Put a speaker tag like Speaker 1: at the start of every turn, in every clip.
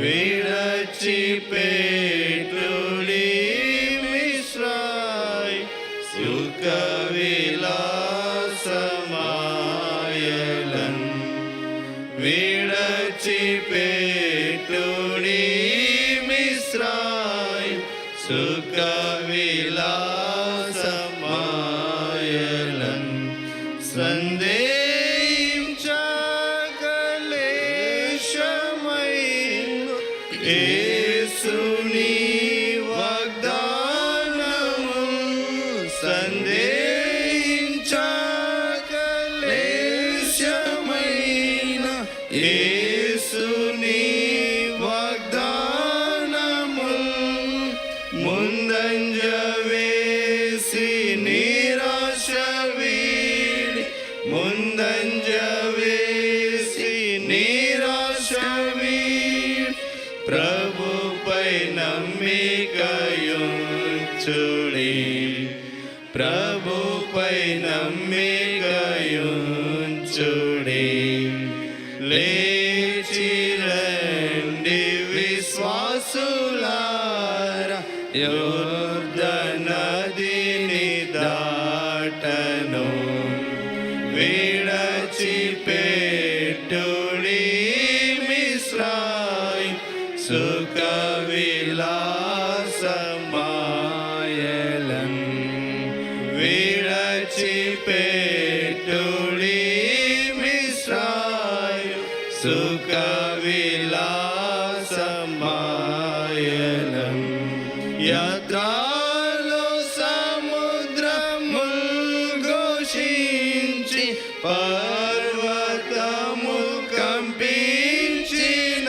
Speaker 1: வீழச்சி பேட்டுளி மிஸ்ராய் சுகவிலாசமாயலன். வீழச்சி பேட்டுளி மிஸ்ராய் சுகவிலாசம் Isso. నమ్మికయుంచుడి ప్రభుపై నమ్మికయుంచుడి. లేచి రండి విశ్వాసులార యోర్ధనదిని దాటను. విడచిపెట్టుడి సుఖ విలాసమాయలన్ యాత్రాలో సముద్రముల్ ఘోషించి పర్వతము కంపించిన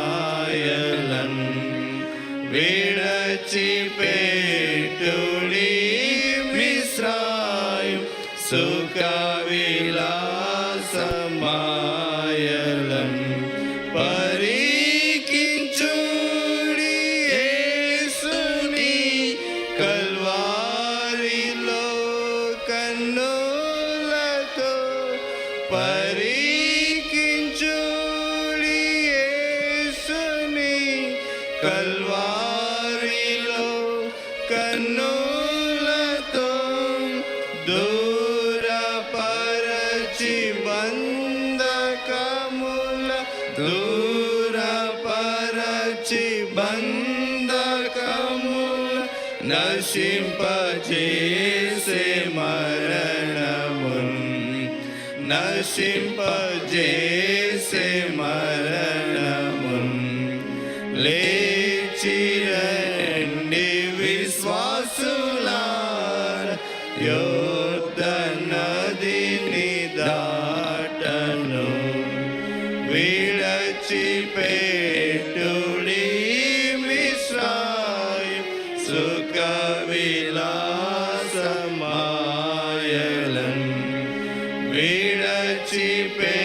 Speaker 1: വിടച്ചി പേട്ടുളി മിശ്രായും സുഖവിലാസമാ దూరపరచి బంధకముల నశింపజేసే మరణమున్. నశింపజేసే మరణమున్. లేచిరండి రండి యోధ నదిని దాటను. విడచిపెట్టుడి Chipe.